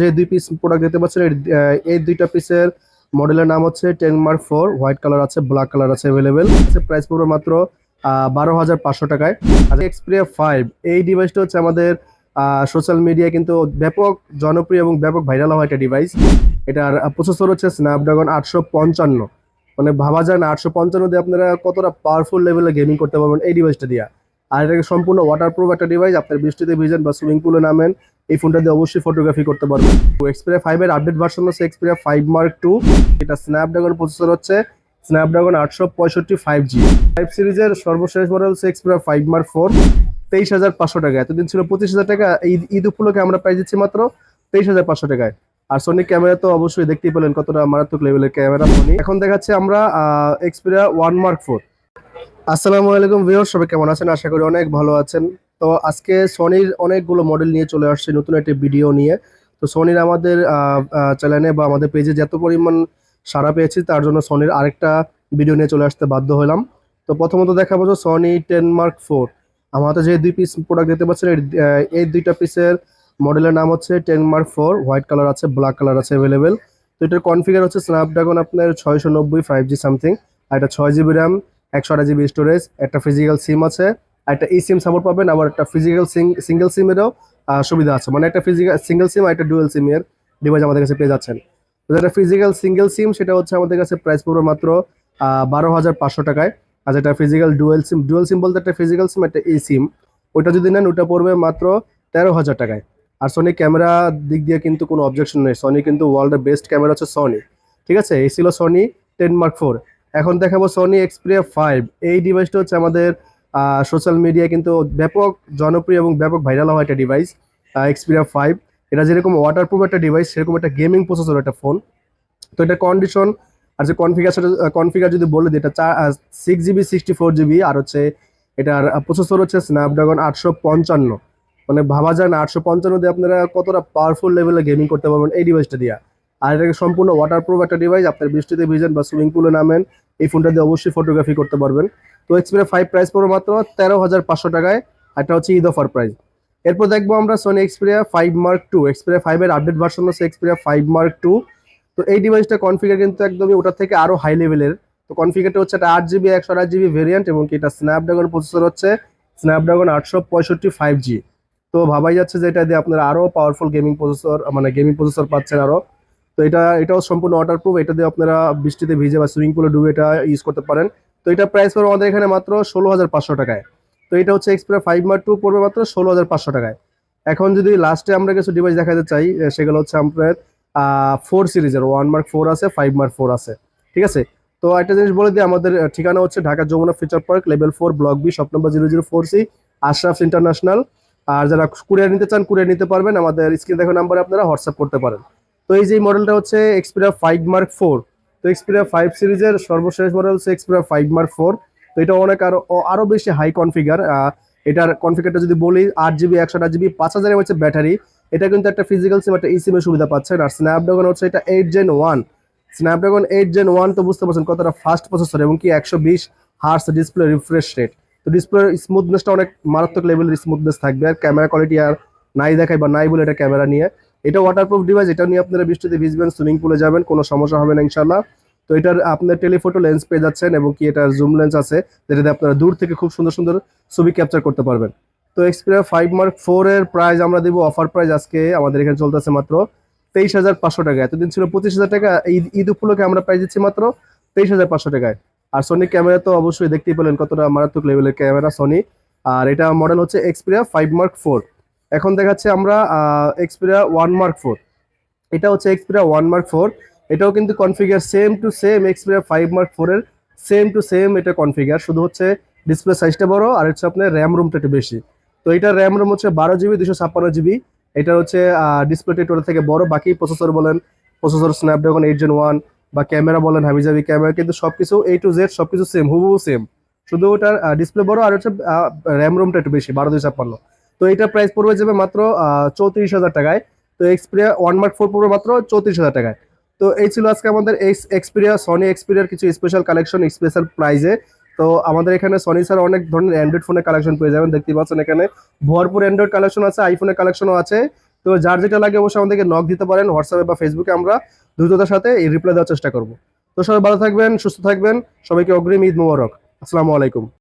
যে দুই piece product দেখতে পাচ্ছেন এই, দুইটা পিসের মডেলের নাম হচ্ছে ten mark four white colour আছে ব্ল্যাক কালার আছে অ্যাভেলেবেল প্রাইস পড়বে মাত্র বারো হাজার পাঁচশো টাকায়। আর এক্সপ্রিয়া ফাইভ এই ডিভাইসটা হচ্ছে আমাদের সোশ্যাল মিডিয়ায় কিন্তু ব্যাপক জনপ্রিয় এবং ব্যাপক ভাইরাল হওয়া একটা ডিভাইস এটার প্রসেসর হচ্ছে স্ন্যাপড্রাগন আটশো পঞ্চান্ন। মানে ভাবা যায় না আটশো পঞ্চান্ন দিয়ে আপনারা কতটা পাওয়ারফুল লেভেলে গেমিং করতে পারবেন এই ডিভাইসটা দিয়ে। আর এটাকে সম্পূর্ণ ওয়াটার প্রুফ একটা ডিভাইস আপনার বৃষ্টিতে ভিজেন বা সুইমিং পুলে নামেন, এই ফোনটা দিয়ে অবশ্যই ফটোগ্রাফি করতে পারবেন। এক্সপিরিয়া ফাইভের আপডেট ভার্সন হচ্ছে এক্সপিরিয়া ফাইভ মার্ক টু এটা স্ন্যাপড্রাগন প্রসেসর হচ্ছে স্ন্যাপড্রাগন আটশো পঁয়ষট্টি ফাইভ জি ফাইভ সিরিজের সর্বশেষ মডেল হচ্ছে এক্সপিরিয়া ফাইভ মার্ক ফোর তেইশ হাজার পাঁচশো টাকা এতদিন ছিল পঁচিশ হাজার টাকা ঈদ ঈদ উপলক্ষে আমরা প্রাইস দিচ্ছি মাত্র তেইশ হাজার পাঁচশো টাকায়। আর সোনি ক্যামেরা তো অবশ্যই দেখতেই পেলেন কতটা মারাত্মক লেভেলের ক্যামেরা সোনি এখন দেখাচ্ছে আমরা এক্সপিরিয়া ওয়ান মার্ক ফোর আসসালামু আলাইকুম ভিউয়ার সবাই কেমন আছেন? আশা করি অনেক ভালো আছেন। তো আজকে সনির অনেকগুলো মডেল নিয়ে চলে আসছে নতুন একটি ভিডিও নিয়ে। তো সনির আমাদের চ্যানেলে বা আমাদের পেজে যত পরিমাণ সাড়া পেয়েছি তার জন্য সনির আরেকটা ভিডিও নিয়ে চলে আসতে বাধ্য হলাম। তো প্রথমত দেখাবো যে সনি টেন মার্ক ফোর হাতে যে দুই পিস প্রোডাক্ট দেখতে পাচ্ছেন এই, এই দুইটা পিসের মডেলের নাম হচ্ছে ten mark four white colour আছে ব্ল্যাক কালার আছে অ্যাভেলেবেল তো এটার কনফিগার হচ্ছে স্ন্যাপড্রাগন আপনার ছয়শো নব্বই ফাইভ জি সামথিং আর এটা ছয় জিবি র্যাম একশো আট জিবি স্টোরেজ একটা ফিজিক্যাল সিম আছে, একটা ই সিম সাপোর্ট পাবেন, আবার একটা ফিজিক্যাল সিঙ্গেল সিমেরও সুবিধা আছে। মানে একটা ফিজিক্যাল সিঙ্গেল সিম আর একটা ডুয়েল সিমের ডিভাইস আমাদের কাছে পেয়ে যাচ্ছেন। তো যেটা ফিজিক্যাল সিঙ্গেল সিম সেটা হচ্ছে আমাদের কাছে প্রাইস পড়বে মাত্র বারো হাজার পাঁচশো টাকায়। আর যেটা physical dual SIM dual SIM বলতে একটা ফিজিক্যাল সিম একটা ই সিম ওইটা যদি নেন ওটা পড়বে মাত্র তেরো হাজার টাকায়। আর সনি ক্যামেরা দিক দিয়ে কিন্তু কোনো অবজেকশন নেই। সনি কিন্তু ওয়ার্ল্ডের বেস্ট ক্যামেরা হচ্ছে সনি ঠিক আছে? এই ছিল সনি টেন মার্ক ফোর এখন দেখাবো সনি এক্সপ্রিয়া ফাইভ এই ডিভাইসটা হচ্ছে আমাদের সোশ্যাল মিডিয়ায় কিন্তু ব্যাপক জনপ্রিয় এবং ব্যাপক ভাইরাল হওয়া একটা ডিভাইস এক্সপ্রিয়া ফাইভ এটা যেরকম ওয়াটারপ্রুফ একটা ডিভাইস সেরকম একটা গেমিং প্রসেসর একটা ফোন তো এটা কন্ডিশন আর যে কনফিগার কনফিগার যদি বলে দিই, এটা চার six GB sixty four GB আর হচ্ছে এটার প্রসেসর হচ্ছে স্ন্যাপড্রাগন আটশো পঞ্চান্ন। মানে ভাবা যায় না, আটশো পঞ্চান্ন দিয়ে আপনারা কতটা পাওয়ারফুল লেভেলে গেমিং করতে পারবেন এই ডিভাইসটা দিয়ে। আর এটাকে সম্পূর্ণ ওয়াটারপ্রুফ একটা ডিভাইস আপনার বৃষ্টিতে ভিজেন বা সুইমিং পুলে নামেন এই ফোনটা দিয়ে অবশ্যই ফটোগ্রাফি করতে পারবেন। তো এক্সপিরিয়া ফাইভ প্রাইস পড়বে মাত্র তেরো হাজার পাঁচশো টাকায় এটা হচ্ছে ঈদ অফার প্রাইস এরপর দেখব আমরা Sony Xperia five Mark two Xperia ফাইভের আপডেট ভার্সন হচ্ছে এক্সপিরিয়া ফাইভ মার্ক টু তো এই ডিভাইসটা কনফিগার কিন্তু একদমই ওটার থেকে আরও হাই লেভেলের তো কনফিগারটা হচ্ছে একটা আট জিবি একশো আট জিবি ভেরিয়েন্ট এবং এটা স্ন্যাপড্রাগন প্রসেসর হচ্ছে স্ন্যাপড্রাগন আটশো পঁয়ষট্টি ফাইভ জি তো ভাবাই যাচ্ছে যে এটা দিয়ে আপনারা আরও পাওয়ারফুল গেমিং প্রসেসর মানে গেমিং প্রসেসর পাচ্ছেন আরও। তো এটা, এটাও সম্পূর্ণ ওয়াটার প্রুফ এটা দিয়ে আপনারা বৃষ্টিতে ভিজে বা সুইমিং পুলে ডুবে এটা ইউজ করতে পারেন। তো এটা প্রাইস পড়বে আমাদের এখানে মাত্র ষোলো হাজার পাঁচশো টাকায়। তো এটা হচ্ছে এক্সপ্রিয়া ফাইভ মার্ক টু পড়বে মাত্র ষোলো হাজার পাঁচশো টাকায়। এখন যদি লাস্টে আমরা কিছু ডিভাইস দেখাতে চাই সেগুলো হচ্ছে আপনার ফোর সিরিজের। ওয়ান মার্ক ফোর আছে ফাইভ মার্ক ফোর আছে। ঠিক আছে? তো একটা জিনিস বলে দিই, আমাদের ঠিকানা হচ্ছে Dhaka Jamuna future park level four block B shop number zero zero four C Ashraf international আর যারা কুরিয়ার নিতে চান কুরিয়ার নিতে পারবেন। আমাদের স্ক্রিন দেখো নাম্বারে আপনারা হোয়াটসঅ্যাপ করতে পারেন। তো এই যে মডেলটা হচ্ছে এক্সপিরিয়া ফাইভ মার্ক ফোর তো এক্সপিরিয়া ফাইভ সিরিজের সর্বশেষ মডেল হচ্ছে এক্সপিরিয়া ফাইভ মার্ক ফোর তো এটা অনেক আরও, ও- আরও বেশি হাই কনফিগার এটার কনফিগারটা যদি বলি, আট জিবি একশো আট জিবি পাঁচ হাজারের হচ্ছে ব্যাটারি এটা কিন্তু একটা ফিজিক্যাল সিম একটা ইসিম এর সুবিধা পাচ্ছেন আর স্ন্যাপড্রাগন হচ্ছে এটা eight gen one Snapdragon eight gen one তো বুঝতে পারছেন কতটা ফাস্ট প্রসেসর এবং কি একশো বিশ হার্স ডিসপ্লে রিফ্রেশ রেট তো ডিসপ্লে স্মুথনেসটা অনেক মারাত্মক লেভেলের স্মুথনেস থাকবে। আর ক্যামেরা কোয়ালিটি আর নাই দেখায় বা নাই বলে এটা ক্যামেরা নিয়ে। এটা ওয়াটারপ্রুফ ডিভাইস এটা নিয়ে আপনারা বৃষ্টিতে ভিজবেন সুইমিং পুলে যাবেন, কোনো সমস্যা হবে না ইনশাল্লাহ তো এটার আপনার টেলিফোটো লেন্স পেয়ে যাচ্ছেন এবং কি এটার জুম লেন্স আছে, যেটাতে আপনারা দূর থেকে খুব সুন্দর সুন্দর ছবি ক্যাপচার করতে পারবেন। তো এক্সপিরিয়া ফাইভ মার্ক ফোর এর প্রাইস আমরা দেবো অফার প্রাইস আজকে আমাদের এখানে চলতেছে মাত্র তেইশ হাজার পাঁচশো টাকা। এতদিন ছিল পঁচিশ হাজার টাকা ঈদ ঈদ উপলক্ষে আমরা প্রাইস দিচ্ছি মাত্র তেইশ হাজার পাঁচশো টাকায়। আর সনি ক্যামেরা তো অবশ্যই দেখতেই পেলেন কতটা মারাত্মক লেভেলের ক্যামেরা সনি আর এটা মডেল হচ্ছে এক্সপিরিয়া ফাইভ মার্ক ফোর এখন দেখাচ্ছে আমরা এক্সপিরিয়া ওয়ান মার্ক ফোর এটা হচ্ছে এক্সপিরিয়া ওয়ান মার্ক ফোর এটাও কিন্তু configure same to same Xperia five mark ফোরের সেম টু সেম এটা কনফিগার শুধু হচ্ছে ডিসপ্লে সাইজটা বড়, আর হচ্ছে আপনার র্যাম রুমটা একটু বেশি। তো এটা র্যাম রুম হচ্ছে বারো জিবি দুশো ছাপ্পান্ন জিবি এটা হচ্ছে ডিসপ্লেটা একটু থেকে বড়। বাকি প্রসেসর বলেন processor Snapdragon eight gen one বা ক্যামেরা বলেন, হাবিজাবি ক্যামেরা কিন্তু সবকিছু এ টু জেড সবকিছু সেম হুবহু সেম শুধু ওটার ডিসপ্লে বড়, আর হচ্ছে র্যাম রুমটা একটু বেশি, বারো দুই ছাপ্পান্ন। তো এটা প্রাইস পড়বে যাবে মাত্র চৌত্রিশ হাজার টাকায়। তো এক্সপিরিয়া ওয়ান মার্ক ফোর পড়বে মাত্র চৌত্রিশ হাজার টাকায়। তো এই ছিল আজকে আমাদের এক্সপিরিয়া সনি এক্সপিরিয়ার কিছু স্পেশাল কালেকশন স্পেশাল প্রাইজে তো আমাদের এখানে সনি স্যার অনেক ধরনের অ্যান্ড্রয়েড ফোনের কালেকশন পেয়ে যাবেন দেখতে পাচ্ছেন এখানে। ভরপুর অ্যান্ড্রয়েড কালেকশন আছে আইফোনের কালেকশনও আছে। তো যার যেটা লাগে অবশ্যই আমাদেরকে নক দিতে পারেন হোয়াটসঅ্যাপে বা ফেসবুকে আমরা দ্রুততার সাথে এই রিপ্লাই দেওয়ার চেষ্টা করব। তো সবাই ভালো থাকবেন, সুস্থ থাকবেন। সবাইকে অগ্রিম ঈদ মুবারক। আসসালামু আলাইকুম।